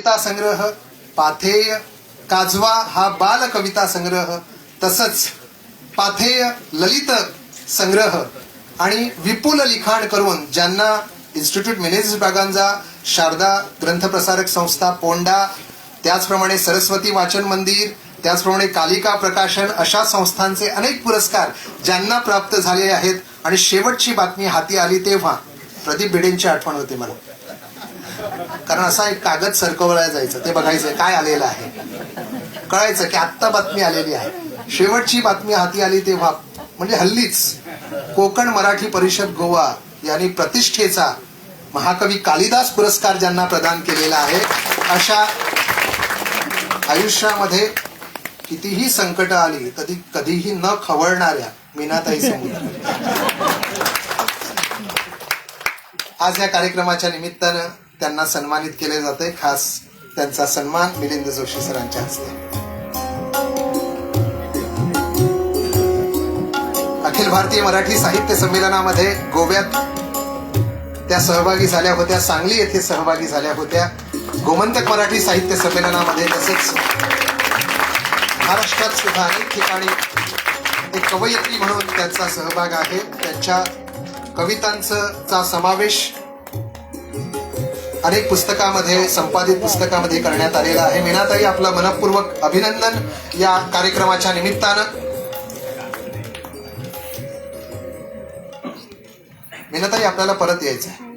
कविता संग्रह पाथेय काजवा हा बाल कविता संग्रह तसंच पाथेय ललित संग्रह आणि विपुल लिखाण करून ज्यांना इन्स्टिट्यूट मेनेजिस बागांजा शारदा ग्रंथप्रसारक संस्था पोंडा त्याचप्रमाणे सरस्वती वाचन मंदिर त्याचप्रमाणे कालिका प्रकाशन अशा संस्थांचे अनेक पुरस्कार ज्यांना प्राप्त झाले आहेत. आणि शेवटची बातमी हाती आली तेव्हा प्रदीप भिडेंची आठवण होते मला. कारण असा एक कागद सरकवला जायचं. ते बघायचं काय आलेलं आहे. कळायचं की आत्ता बातमी आलेली आहे. शेवटची बातमी हाती आली तेव्हा म्हणजे हल्लीच कोकण मराठी परिषद गोवा यांनी प्रतिष्ठेचा महाकवी कालिदास पुरस्कार ज्यांना प्रदान केलेला आहे अशा आयुष्यामध्ये कितीही संकट आली कधी कधीही न खवळणाऱ्या मीनाताई संगीत आज या कार्यक्रमाच्या निमित्तानं त्यांना सन्मानित केले जाते. खास त्यांचा सन्मान मिलिंद जोशी सरांच्या हस्ते. अखिल भारतीय मराठी साहित्य संमेलनामध्ये गोव्यात त्या सहभागी झाल्या होत्या. सांगली येथे सहभागी झाल्या होत्या. गोमंतक मराठी साहित्य संमेलनामध्ये तसेच महाराष्ट्रात सुद्धा अनेक ठिकाणी एक कवयित्री म्हणून त्यांचा सहभाग आहे. त्यांच्या कवितांचा समावेश अनेक पुस्तकामध्ये संपादित पुस्तकामध्ये करण्यात आलेलं आहे. मीनाताई आपलं मनपूर्वक अभिनंदन या कार्यक्रमाच्या निमित्तानं. मीनाताई आपल्याला परत यायचं आहे